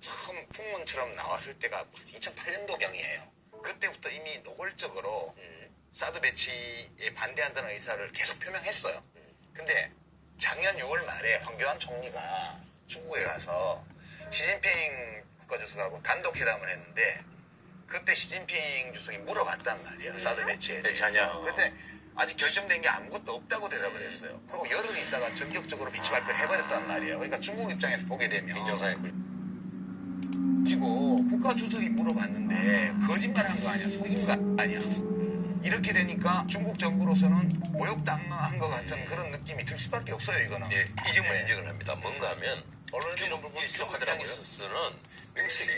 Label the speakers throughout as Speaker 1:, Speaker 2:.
Speaker 1: 처음 풍문처럼 나왔을 때가 2008년도경이에요. 그때부터 이미 노골적으로 사드 배치에 반대한다는 의사를 계속 표명했어요. 근데 작년 6월 말에 황교안 총리가 중국에 가서 시진핑 국가주석하고 단독 회담을 했는데 그때 시진핑 주석이 물어봤단 말이에요. 사드 배치에 대해서. 그때 아직 결정된 게 아무것도 없다고 대답을 했어요. 그리고 열흘 있다가 전격적으로 배치 발표를 해버렸단 말이에요. 그러니까 중국 입장에서 보게 되면
Speaker 2: 인정사 에
Speaker 1: 지고 국가 주석이 물어봤는데 거짓말한 거 아니야 속인 거 아니야 이렇게 되니까 중국 정부로서는 모욕당한 것 같은 그런 느낌이 들 수밖에 없어요 이거는
Speaker 3: 예, 이 점을
Speaker 1: 네.
Speaker 3: 인정을 합니다. 뭔가 하면 중국
Speaker 2: 너무
Speaker 3: 이 중국
Speaker 2: 지적하더라고요.
Speaker 3: 입장에서는 명색이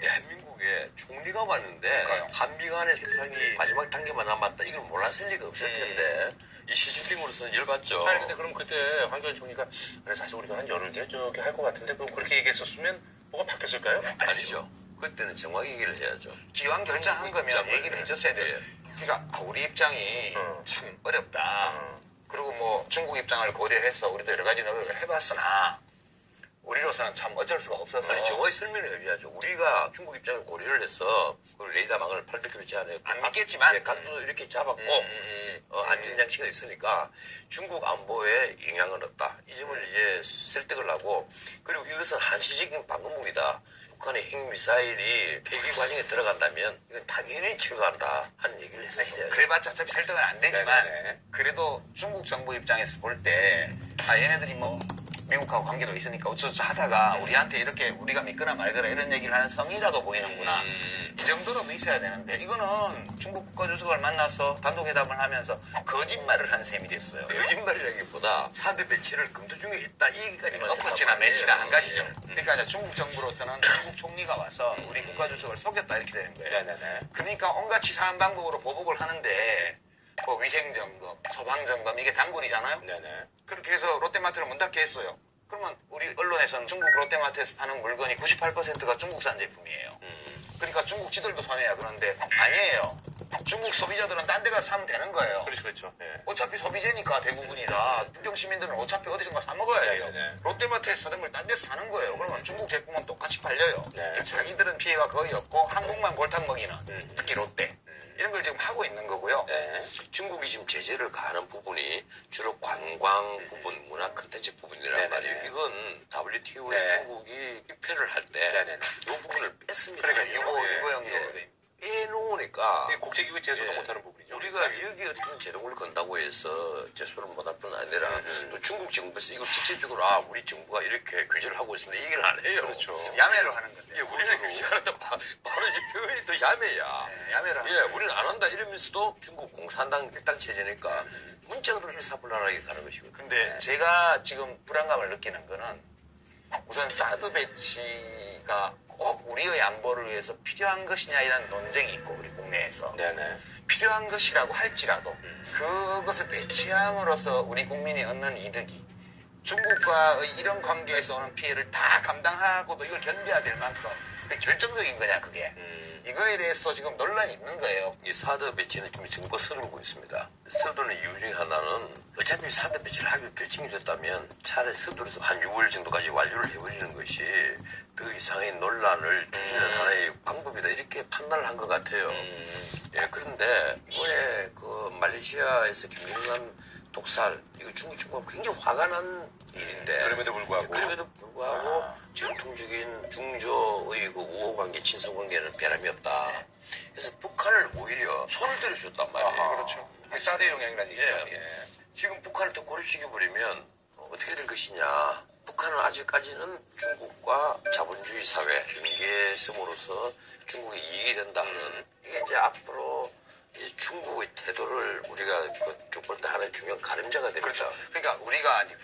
Speaker 3: 대한민국에 총리가 왔는데
Speaker 1: 그러니까요.
Speaker 3: 한미 간의 협상이 마지막 단계만 남았다. 이걸 몰랐을 리가 없을 텐데 이 시진핑으로서는 열받죠.
Speaker 2: 아니 근데 그럼 그때 황교안 총리가 아니, 사실 우리가 한 열흘 뒤에 저기 할 것 같은데 그럼 그렇게 얘기했었으면 뭐가 바뀌었을까요?
Speaker 3: 아니죠. 그때는 정확히 얘기를 해야죠.
Speaker 1: 기왕 결정한 거면 얘기를 해줬어야 돼요
Speaker 3: 예.
Speaker 1: 그러니까 아, 우리 입장이
Speaker 2: 음.
Speaker 1: 참 어렵다
Speaker 2: 음.
Speaker 1: 그리고 뭐 중국 입장을 고려해서 우리도 여러 가지 노력을 해봤으나 우리로서는 참 어쩔 수가 없어서
Speaker 3: 아니 정확히 설명을 해야죠. 우리가 중국 입장을 고려를 해서 그 레이더 망을 800km 제한했고
Speaker 1: 안 믿겠지만.
Speaker 3: 예, 각도 이렇게 잡았고
Speaker 1: 음,
Speaker 3: 어, 안전 장치가 있으니까 중국 안보에 영향은 없다. 이 점을 이제 설득을 하고 그리고 이것은 한시적인 방어무기다. 북한의 핵미사일이 폐기 과정에 들어간다면 이건 당연히 들어간다 하는 얘기를 했었어요.
Speaker 1: 그래봤자 어차피 설득은 안 되지만
Speaker 2: 네네네.
Speaker 1: 그래도 중국 정부 입장에서 볼 때 아 얘네들이 뭐 미국하고 관계도 있으니까 어쩌저쩌 하다가 우리한테 이렇게 우리가 믿거나 말거나 이런 얘기를 하는 성의라도 보이는구나
Speaker 3: 음.
Speaker 1: 이 정도로도 있어야 되는데 이거는 중국 국가주석을 만나서 단독회담을 하면서 거짓말을 한 셈이 됐어요
Speaker 3: 거짓말이라기보다 사드 배치를 검토 중에 있다 이 얘기까지만
Speaker 1: 엎어치나 매치나 한
Speaker 3: 말이에요.
Speaker 1: 가지죠
Speaker 3: 예.
Speaker 1: 그러니까 이제 중국 정부로서는 중국 총리가 와서 우리 국가주석을 속였다 이렇게 되는 거예요
Speaker 2: 네네네.
Speaker 1: 그러니까 온갖 치사한 방법으로 보복을 하는데 뭐 위생점검, 소방점검 이게 단골이잖아요.
Speaker 2: 네네.
Speaker 1: 그렇게 해서 롯데마트를 문 닫게 했어요. 그러면 우리 언론에서는 중국 롯데마트에서 파는 물건이 98%가 중국산 제품이에요. 그러니까 중국 지들도 손해야 그런데 아니에요. 중국 소비자들은 딴 데 가서 사면 되는 거예요.
Speaker 2: 그렇죠 그렇죠. 네.
Speaker 1: 어차피 소비재니까 대부분이 다 국경 시민들은 어차피 어디선가 사 먹어야 돼요.
Speaker 2: 네네네.
Speaker 1: 롯데마트에서 사는 걸 딴 데서 사는 거예요. 그러면 중국 제품은 똑같이 팔려요.
Speaker 2: 네.
Speaker 1: 자기들은 피해가 거의 없고 한국만 골탕 먹이는 특
Speaker 3: 중국이 지금 제재를 가하는 부분이 주로 관광 부분, 문화 컨텐츠 부분이란
Speaker 2: 네네네.
Speaker 3: 말이에요. 이건 WTO에
Speaker 2: 네.
Speaker 3: 중국이 입회를 할 때 이. 부분을 뺐습니다.
Speaker 1: 그러니까
Speaker 2: 예.
Speaker 1: 유보 형도
Speaker 3: 예. 빼놓으니까
Speaker 2: 국제기구 제소도
Speaker 3: 예.
Speaker 2: 못하는 부분이죠.
Speaker 3: 우리가 여기 어떤 제동을 건다고 해서 제소를 못할 뿐 아니라
Speaker 2: 음.
Speaker 3: 또 중국 정부에서 이걸 직접적으로 아 우리 정부가 이렇게 규제를 하고 있습니다. 이 얘기를 안 해요.
Speaker 2: 그렇죠.
Speaker 1: 야매로 하는 건데.
Speaker 3: 예, 우리는 규제하는데 바- 바로 이제 표현이 더 야매야.
Speaker 1: 네, 야매로 하는
Speaker 3: 예, 우리는 안 한다 이러면서도 중국 공산당 일당 체제니까 문자로 일사불란하게 가는 것이고.
Speaker 1: 근데 제가 지금 불안감을 느끼는 거는 우선 사드 배치가 꼭 우리의 안보를 위해서 필요한 것이냐 이런 논쟁이 있고 우리 국내에서.
Speaker 2: 네네.
Speaker 1: 필요한 것이라고 할지라도 그것을 배치함으로써 우리 국민이 얻는 이득이 중국과의 이런 관계에서 오는 피해를 다 감당하고도 이걸 견뎌야 될 만큼 결정적인 거냐 그게 이거에 대해서 지금 논란이 있는 거예요
Speaker 3: 이 사드 배치는 지금 정부가 서두르고 있습니다. 서두르는 이유 중에 하나는 어차피 사드 배치를 하기로 결정이 됐다면 차라리 서두르서 한 6월 정도까지 완료를 해버리는 것이 더 이상의 논란을 줄이는 하나의 방법이다 이렇게 판단을 한 것 같아요. 예, 그런데 이번에 그 말레이시아에서 김정남 독살 이거 중국 정부가 굉장히 화가 난 일인데
Speaker 2: 그럼에도 불구하고.
Speaker 3: 그럼에도 불구하고 전통적인 중조의 그 우호 관계, 친선 관계는 변함이 없다. 그래서 북한을 오히려 손을 들어줬단 말이에요.
Speaker 2: 아하, 그렇죠. 사드 영향이라는 얘기죠.
Speaker 3: 예.
Speaker 2: 예.
Speaker 3: 지금 북한을 더 고립시켜버리면 어떻게 될 것이냐. 북한은 아직까지는 중국과 자본주의 사회, 경계섬으로서 중국의 이익이 된다는 이게 이제 앞으로 이 중국의 태도를 우리가 쭉 볼 때 하나의 중요한 가름자가 됩니다.
Speaker 1: 그렇죠 그러니까 우리가 이제